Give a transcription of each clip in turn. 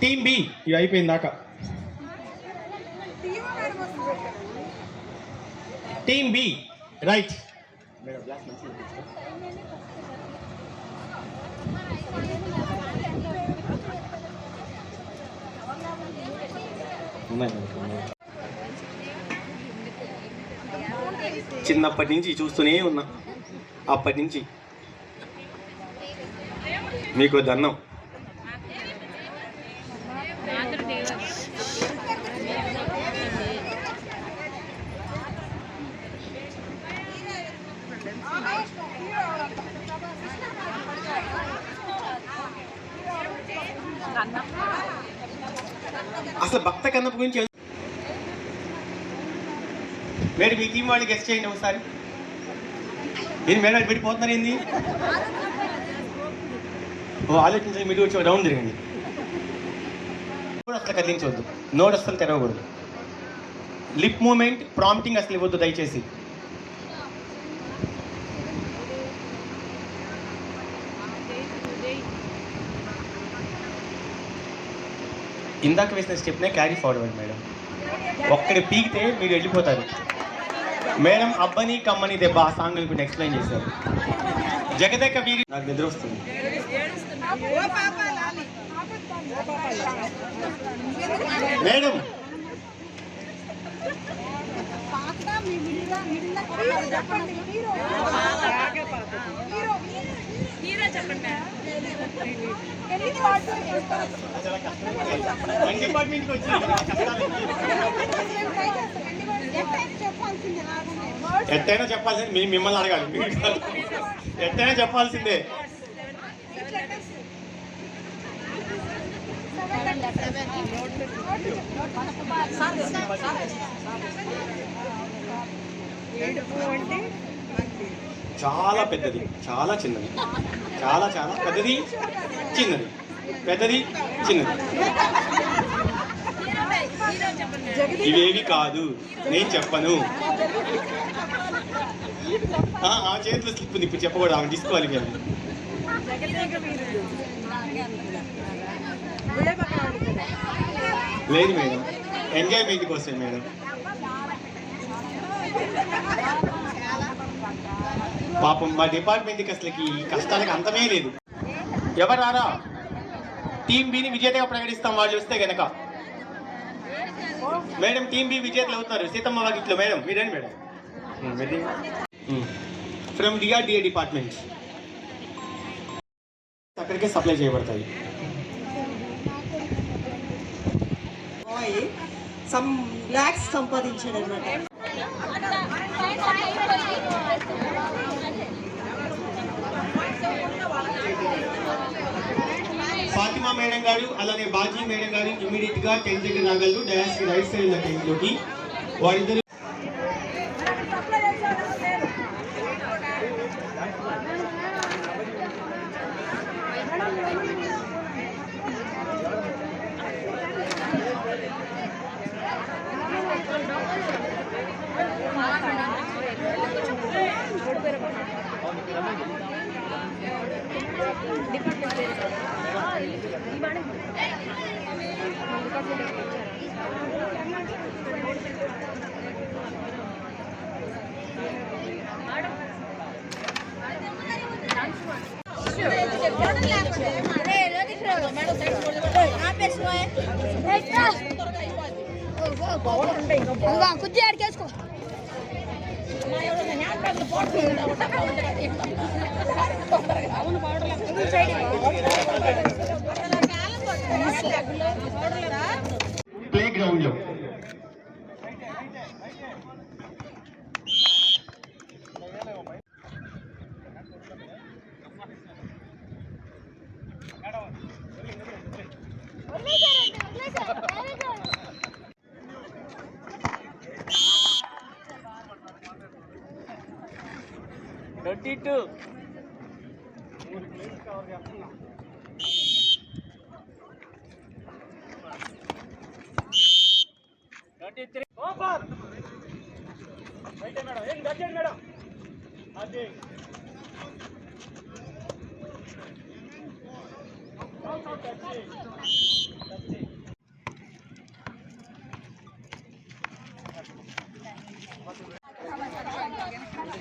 Team B ఇవి అయిపోయింది దాకా. Team B right. చిన్నప్పటి నుంచి చూస్తూనే ఉన్నా. అప్పటి నుంచి. మీకు దన్నం. అసలు భక్త కన్నప్ప గురించి మేడం మీ టీం వాళ్ళు గెస్ట్ చేయండి ఒకసారి. నేను మేడం పెట్టిపోతున్నారు ఏంది? ఓ ఆలోచించండి మీరు వచ్చి రౌండ్ తిరగండి. అసలు కదిలించవద్దు. నోట్ అసలు తెరవకూడదు. లిప్ మూమెంట్ ప్రాంప్టింగ్ అసలు ఇవ్వద్దు దయచేసి. ఇందాక వేసిన స్టెప్నే క్యారీ ఫార్వర్డ్ మేడం ఒక్కడి పీకితే మీరు వెళ్ళిపోతారు. మేడం అబ్బని కమ్మని దెబ్బ ఆ సాంగ్ ఇప్పుడు ఎక్స్ప్లెయిన్ చేశారు. జగదేక వీరి నాకు నిద్ర వస్తుంది. మేడం చెప్పండి. ఎట్టైనా చెప్పాల్సింది మీ మిమ్మల్ని అడగాలి. మీరు చెప్పాల్సిందే. ఎట్టైనా చెప్పాల్సిందే చాలా పెద్దది చాలా చిన్నది. చాలా చాలా పెద్దది చిన్నది. పెద్దది చిన్నది. ఇవేవి కాదు నేను చెప్పను. ఆ చేతిలో స్లిప్ ఉంది ఇప్పుడు చెప్పకూడదు ఆమె తీసుకోవాలి మేము లేదు మేడం. ఎంజాయ్మెంట్ కోసం మేడం. పాపం మా డిపార్ట్మెంట్కి అసలుకి ఈ కష్టానికి అంతమే లేదు. ఎవరు రారా టీం బిని విజేతగా ప్రకటిస్తాం వాళ్ళు వస్తే గనక. మేడం టీం బి విజేతలు అవుతారు సీతమ్మ వాకిట్లో మేడం. మీరండి మేడం. ఫ్రమ్ డిఆర్డిఏ డిపార్ట్మెంట్ అక్కడికే సప్లై చేయబడతాయి. సమ్ లాక్స్ సంపాదించాడు అనమాట ఫాతిమా మేడం గారు అలానే బాజీ మేడం గారు ఇమీడియట్గా టెంట్ దగ్గర రాగలరు డయాస్ రైట్ సైడ్ టెంట్లోకి వారిద్దరు కుర్చీ ఆడికేసుకో ప్లే గ్రౌండ్లో. ట్వంటీ థర్టీ త్రీ ఓవర్ అయితే మేడం. ఏం గట్టండి మేడం? అది.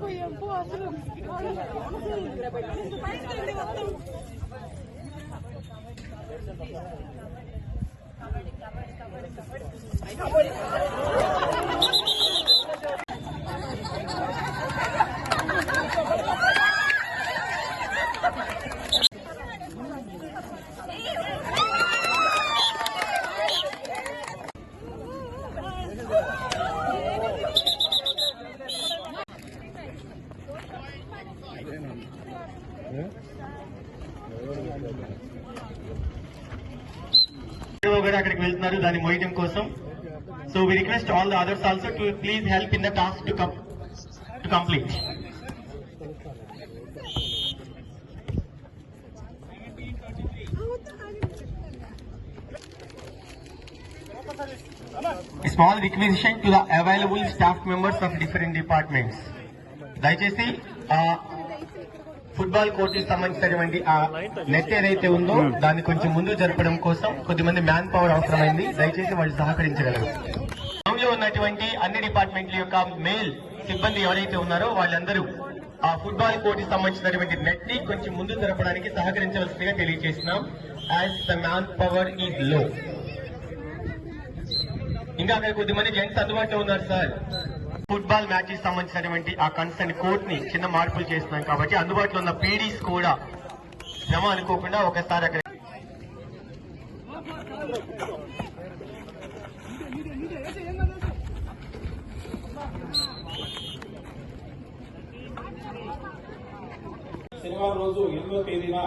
అవుట్ అవుట్ కూడా అక్కడికి వెళ్తున్నారు దాన్ని మోయడం కోసం so we all the others also to please help in the task to come to complete small requisition to the available staff members of different departments దయచేసి ఆ ఫుట్బాల్ కోర్టుకి సంబంధించినటువంటి ఆ నెట్ ఏదైతే ఉందో దాన్ని కొంచెం ముందు జరపడం కోసం కొద్దిమంది మ్యాన్ పవర్ అవసరమైంది. దయచేసి వాళ్ళు సహకరించగలరు. ఉన్నటువంటి అన్ని డిపార్ట్మెంట్ల యొక్క మేల్ సిబ్బంది ఎవరైతే ఉన్నారో వాళ్ళందరూ ఆ ఫుట్బాల్ కోర్టు సంబంధించినటువంటి నెట్ని కొంచెం ముందు జరపడానికి సహకరించవలసిందిగా తెలియజేస్తున్నాం. యాజ్ ద మ్యాన్ పవర్ ఈజ్లో ఇంకా అక్కడ కొద్దిమంది జెంట్స్ అందుబాటులో ఉన్నారు సార్. ఫుట్బాల్ మ్యాచ్ సంబంధించినటువంటి ఆ కన్సర్న్ కోర్ట్ని చిన్న మార్పులు చేస్తున్నాం కాబట్టి అందుబాటులో ఉన్న పీడీస్ కూడా శ్రమ అనుకోకుండా ఒకసారి అక్కడ శనివారం రోజు ఎనిమిదో తేదీన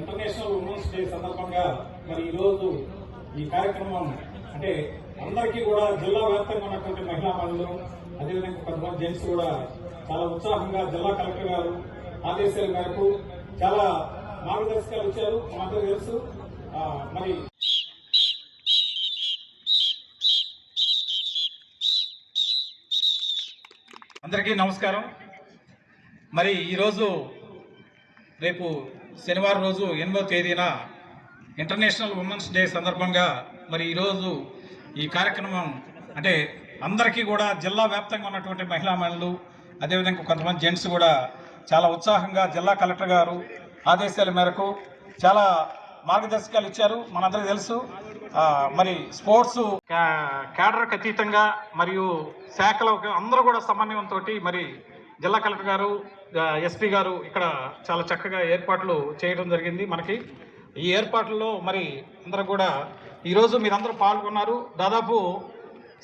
ఇంటర్నేషనల్ ఉమెన్స్ డే సందర్భంగా మరి ఈరోజు ఈ కార్యక్రమం అంటే అందరికీ కూడా జిల్లా వ్యాప్తంగా ఉన్నటువంటి మహిళా మనులు అదేవిధంగా కొంతమంది జెంట్స్ కూడా చాలా ఉత్సాహంగా జిల్లా కలెక్టర్ గారు ఆదేశాల మేరకు చాలా మార్గదర్శకాలు ఇచ్చారు. మాకు తెలుసు. మరి అందరికీ నమస్కారం. మరి ఈరోజు రేపు శనివారం రోజు ఎనిమిదో తేదీన ఇంటర్నేషనల్ ఉమెన్స్ డే సందర్భంగా మరి ఈరోజు ఈ కార్యక్రమం అంటే అందరికీ కూడా జిల్లా వ్యాప్తంగా ఉన్నటువంటి మహిళా మహిళలు అదేవిధంగా కొంతమంది జెంట్స్ కూడా చాలా ఉత్సాహంగా జిల్లా కలెక్టర్ గారు ఆదేశాల మేరకు చాలా మార్గదర్శకాలు ఇచ్చారు. మనందరికీ తెలుసు మరి స్పోర్ట్స్ క్యాడర్కి అతీతంగా మరియు శాఖలో అందరూ కూడా సమన్వయంతో మరి జిల్లా కలెక్టర్ గారు ఎస్పీ గారు ఇక్కడ చాలా చక్కగా ఏర్పాట్లు చేయడం జరిగింది మనకి. ఈ ఏర్పాట్లలో మరి అందరూ కూడా ఈరోజు మీరందరూ పాల్గొన్నారు. దాదాపు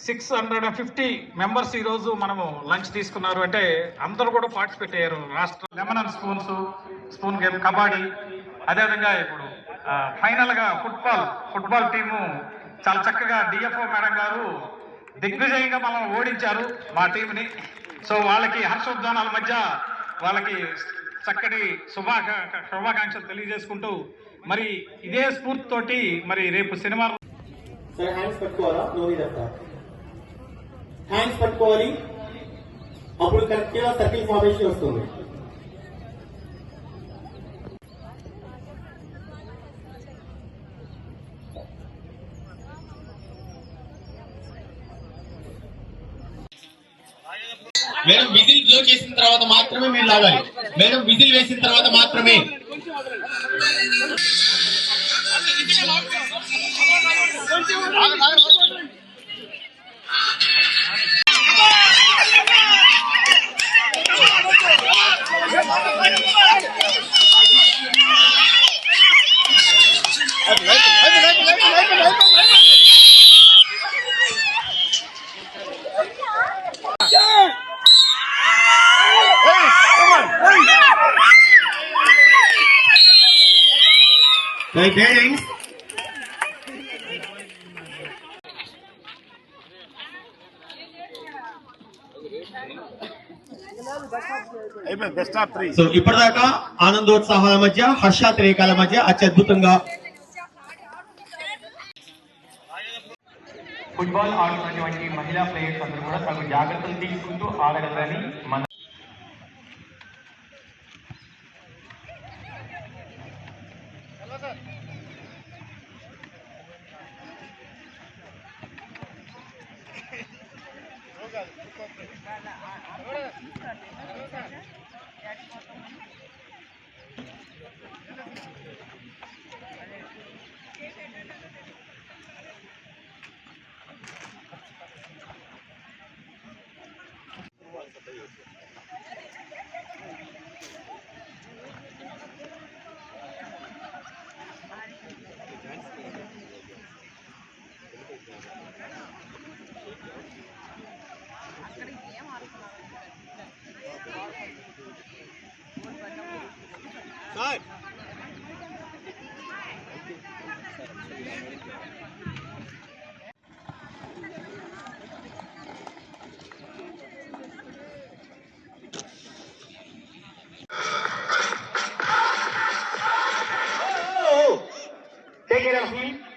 six hundred and fifty members ఈరోజు మనము లంచ్ తీసుకున్నారు. అంటే అందరూ కూడా పార్టిసిపేట్ అయ్యారు. రాష్ట్ర lemon and spoons spoon game kabaddi. అదేవిధంగా ఇప్పుడు ఫైనల్గా ఫుట్బాల్ ఫుట్బాల్ టీము చాలా చక్కగా డిఎఫ్ఓ మేడం గారు దిగ్విజయంగా మనం ఓడించారు మా టీంని. సో వాళ్ళకి హర్షోద్గానాల మధ్య వాళ్ళకి చక్కటి శుభాకా శుభాకాంక్షలు తెలియజేసుకుంటూ మరి ఇదే స్ఫూర్తితోటి మరి రేపు శనివారం సార్ హ్యాండ్స్ పట్టుకోవాలా? నోవి హ్యాండ్స్ పట్టుకోవాలి. అప్పుడు కరెక్ట్గా సర్కిల్ ఫార్మేషన్ వస్తుంది. మేడం విజిల్ బ్లో చేసిన తర్వాత మాత్రమే మీరు లాగాలి మేడం విజిల్ వేసిన తర్వాత మాత్రమే సో ఇప్పటిదాకా ఆనందోత్సాహాల మధ్య హర్షాతిరేకాల మధ్య అత్యద్భుతంగా ఫుట్బాల్ ఆడుతున్నటువంటి మహిళా ప్లేయర్స్ అందరూ కూడా తగు జాగ్రత్తలు తీసుకుంటూ ఆడగలరని మన ہیں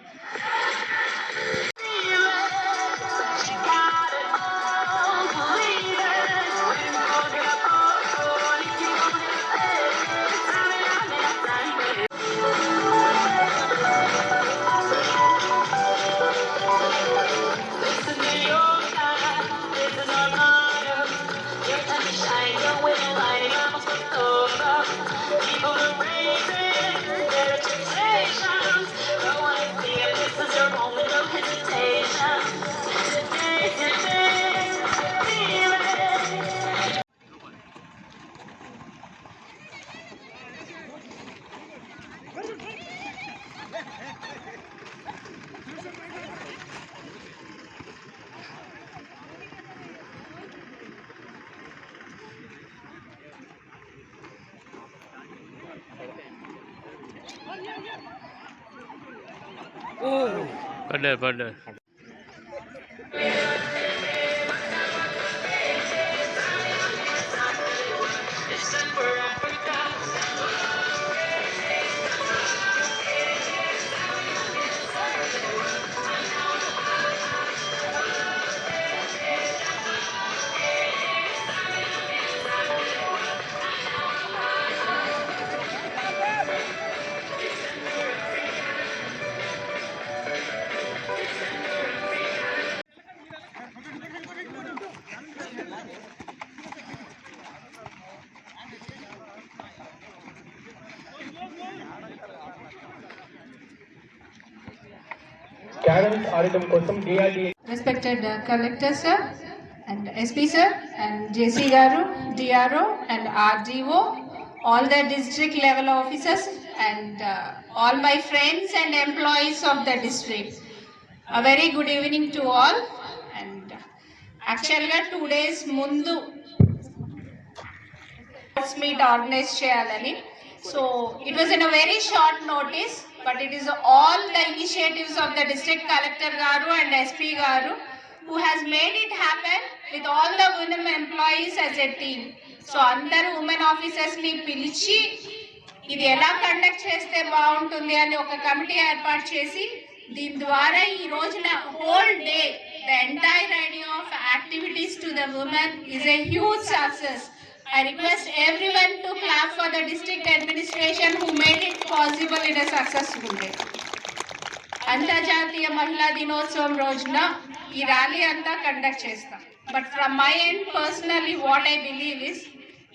Đời vợ! Please. పడ్డారు పడ్డారు క్యారమ్స్ ఆడటం కోసం DRD respected uh, collector sir and SP sir and JC Garu, DRO and all the district level officers and uh, all my friends and employees of the district. A very good evening to all and uh, యాక్చువల్గా two days ముందు sports meet organise చేయాలని so it was in a very short notice but it is all the initiatives of the district collector garu and SP garu who has made it happen with all the women employees as a team so అందరు women ఆఫీసర్స్ని పిలిచి ఇది ఎలా conduct చేస్తే బాగుంటుంది అని ఒక committee ఏర్పాటు చేసి దీని ద్వారా ఈ రోజున whole day the entire idea of activities to the women is a huge success I request everyone to clap for the district administration who made it possible in a successful day. అంతర్జాతీయ మహిళా దినోత్సవం రోజున ఈ rally అంతా conduct చేస్తాం but from my end personally what I believe is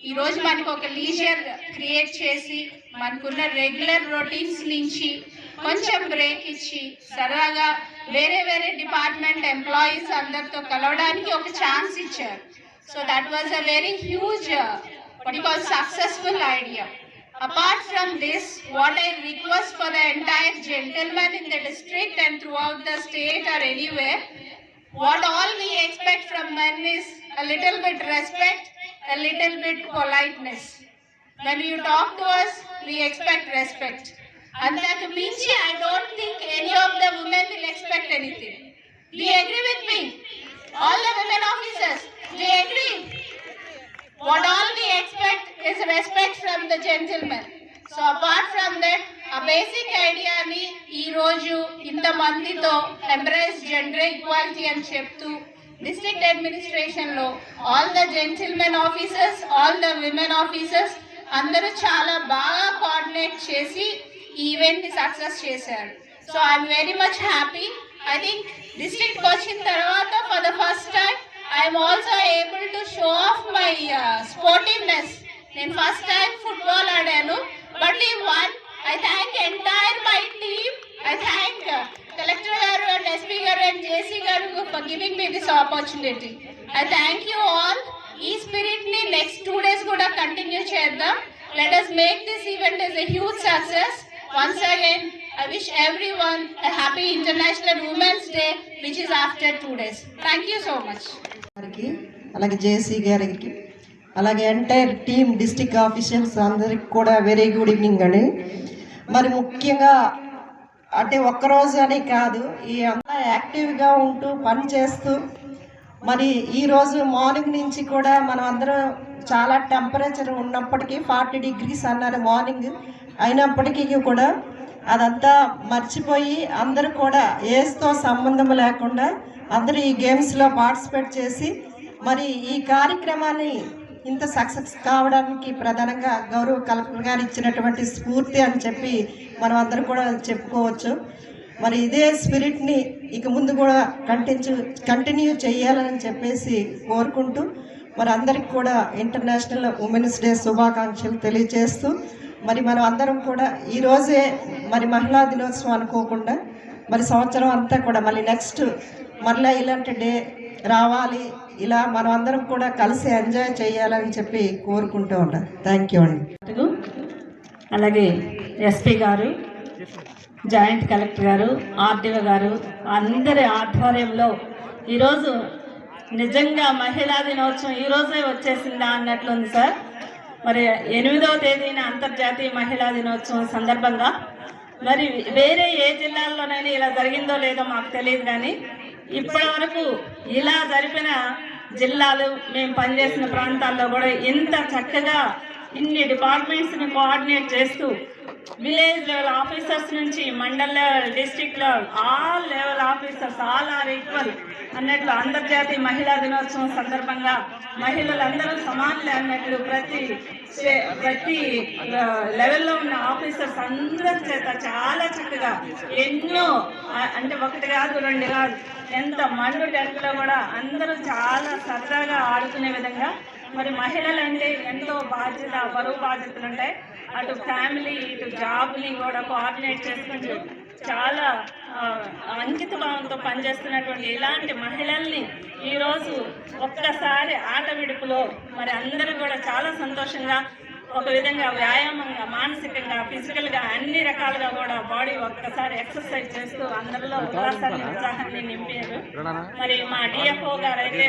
ఈ రోజు మనకు ఒక లీజర్ క్రియేట్ చేసి మనకున్న రెగ్యులర్ రొటీన్స్ నుంచి కొంచెం బ్రేక్ ఇచ్చి సరదాగా వేరే వేరే డిపార్ట్మెంట్ ఎంప్లాయీస్ అందరితో కలవడానికి ఒక ఛాన్స్ ఇచ్చారు So that was a very huge, uh, what do you call, successful idea. Apart from this, what I request for the entire gentleman in the district and throughout the state or anywhere, what all we expect from men is a little bit respect, a little bit politeness. When you talk to us, we expect respect. And that means I don't think any of the women will expect anything. Do you agree with me? All the women officers, do you agree? What all we expect is respect from the gentleman. So apart from that uh basic ఐడియాని ఈరోజు ఇంతమందితో embrace gender equality అని చెప్తూ district అడ్మినిస్ట్రేషన్లో all the gentlemen officers all the women officers అందరూ చాలా బాగా coordinate చేసి ఈ ఈవెంట్ని సక్సెస్ చేశారు so I'm very much happy I think district వచ్చిన తర్వాత for the first time I'm also able to show off my sportiveness నేను ఫస్ట్ టైం ఫుట్బాల్ ఆడాను బట్ ఈ one I thank entire my team I thank collector గారు and SP గారు and JC గారు for giving me this opportunity I thank you all ఈ స్పిరిట్ని next two days కూడా continue చేద్దాం. Let us make this event is a huge success once again I wish everyone happy international women's day which is after two days thank you so much అలాగే JC గారికి అలాగే entire team district officials అందరికి కూడా very good evening అండి. మరి ముఖ్యంగా అంటే ఒక్కరోజు అని కాదు ఈ అంతా యాక్టివ్గా ఉంటూ పని చేస్తూ మరి ఈరోజు మార్నింగ్ నుంచి కూడా మనం అందరం చాలా టెంపరేచర్ ఉన్నప్పటికీ ఫార్టీ డిగ్రీస్ అన్నారు మార్నింగ్. అయినప్పటికీ కూడా అదంతా మర్చిపోయి అందరూ కూడా ఏజ్తో సంబంధం లేకుండా అందరూ ఈ గేమ్స్లో పార్టిసిపేట్ చేసి మరి ఈ కార్యక్రమాన్ని ఇంత సక్సెస్ కావడానికి ప్రధానంగా గౌరవ కలెక్టర్ గారు ఇచ్చినటువంటి స్ఫూర్తి అని చెప్పి మనం అందరం కూడా చెప్పుకోవచ్చు. మరి ఇదే స్పిరిట్ని ఇక ముందు కూడా కంటిన్యూ కంటిన్యూ చేయాలని చెప్పేసి కోరుకుంటూ మరి అందరికి కూడా ఇంటర్నేషనల్ ఉమెన్స్ డే శుభాకాంక్షలు తెలియజేస్తూ మరి మనం అందరం కూడా ఈరోజే మరి మహిళా దినోత్సవం అనుకోకుండా మరి సంవత్సరం అంతా కూడా మళ్ళీ నెక్స్ట్ మళ్ళీ ఇలాంటి డే రావాలి. ఇలా మనం అందరం కూడా కలిసి ఎంజాయ్ చేయాలని చెప్పి కోరుకుంటూ ఉంటాం. థ్యాంక్ యూ అండి. అలాగే ఎస్పీ గారు జాయింట్ కలెక్టర్ గారు ఆర్డీఓ గారు అందరి ఆధ్వర్యంలో ఈరోజు నిజంగా మహిళా దినోత్సవం ఈ రోజే వచ్చేసిందా అన్నట్లుంది సార్. మరి ఎనిమిదవ తేదీన అంతర్జాతీయ మహిళా దినోత్సవం సందర్భంగా మరి వేరే ఏ జిల్లాల్లోనైనా ఇలా జరిగిందో లేదో మాకు తెలియదు కానీ ఇప్పటి వరకు ఇలా జరిపిన జిల్లాలు మేము పనిచేసిన ప్రాంతాల్లో కూడా ఇంత చక్కగా ఇన్ని డిపార్ట్మెంట్స్ని కోఆర్డినేట్ చేస్తూ విలేజ్ లెవెల్ ఆఫీసర్స్ నుంచి mandal level district level all level officers all are equal అన్నట్లు అంతర్జాతీయ మహిళా దినోత్సవం సందర్భంగా మహిళలందరూ సమానులే అన్నట్లు ప్రతి ప్రతి లెవెల్లో ఉన్న ఆఫీసర్స్ అందరి చేత చాలా చక్కగా ఎన్నో అంటే ఒకటి కాదు రెండు కాదు ఎంత మండు టెంట్లో కూడా అందరూ చాలా సరదాగా ఆడుకునే విధంగా మరి మహిళలు అంటే ఎంతో బాధ్యత బరువు బాధ్యతలు ఉంటాయి అటు ఫ్యామిలీ ఇటు జాబ్ని కూడా కోఆర్డినేట్ చేసుకుంటూ చాలా అంకిత భావంతో పనిచేస్తున్నటువంటి ఇలాంటి మహిళల్ని ఈరోజు ఒక్కసారి ఆట విడుపులో మరి అందరూ కూడా చాలా సంతోషంగా ఒక విధంగా వ్యాయామంగా మానసికంగా ఫిజికల్గా అన్ని రకాలుగా కూడా బాడీ ఒక్కసారి ఎక్సర్సైజ్ చేస్తూ అందరిలో ఉల్లాసాన్ని ఉత్సాహాన్ని నింపారు. మరి మా డిఎఫ్ఓ గారు అయితే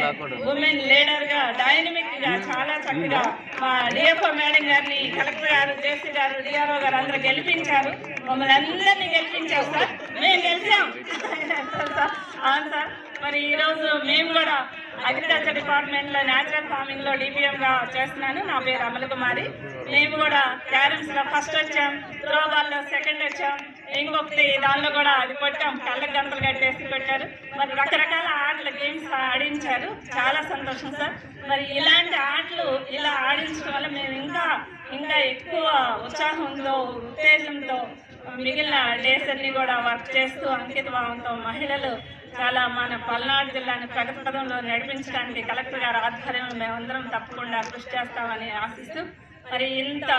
ఉమెన్ లీడర్గా డైనమిక్గా చాలా చక్కగా మా డిఎఫ్ఓ మేడం గారిని collector garu JC garu DRO garu అందరూ గెలిపించారు. మమ్మల్ని అందరినీ గెలిపించారు సార్. మేము గెలిచాం. అవును సార్. మరి ఈరోజు మేము కూడా అగ్రికల్చర్ డిపార్ట్మెంట్లో న్యాచురల్ ఫార్మింగ్లో డిపిఎం గా చేస్తున్నాను. నా పేరు అమల కుమారి. మేము కూడా క్యారమ్స్లో ఫస్ట్ వచ్చాం త్రో లో సెకండ్ వచ్చాం. ఇంకొకటి దానిలో కూడా అది కొట్టాం కళ్ళకు గంటలు కట్టేసి కొట్టారు. మరి రకరకాల ఆటలు గేమ్స్ ఆడించారు. చాలా సంతోషం సార్. మరి ఇలాంటి ఆటలు ఇలా ఆడించడం వల్ల మేము ఇంకా ఇంకా ఎక్కువ ఉత్సాహంతో ఉత్తేజంతో మిగిలిన డేస్ అన్ని కూడా వర్క్ చేస్తూ అంకిత భావంతో మహిళలు చాలా మన పల్నాడు జిల్లాను ప్రగతి పదంలో నడిపించడానికి కలెక్టర్ గారి ఆధ్వర్యంలో మేమందరం తప్పకుండా కృషి చేస్తామని ఆశిస్తూ మరి ఇంత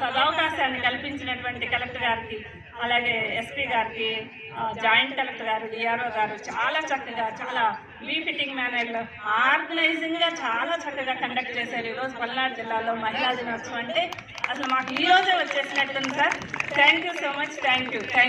సదవకాశాన్ని కల్పించినటువంటి కలెక్టర్ గారికి అలాగే ఎస్పీ గారికి జాయింట్ కలెక్టర్ గారు డిఆర్ఓ గారు చాలా చక్కగా చాలా వీ ఫిట్టింగ్ మేనర్లో ఆర్గనైజింగ్గా చాలా చక్కగా కండక్ట్ చేశారు. ఈరోజు పల్నాడు జిల్లాలో మహిళా దినోత్సవం అంటే అసలు మాకు ఈ రోజే వచ్చేసినట్టుంది sir. Thank you so much. Thank you. Thank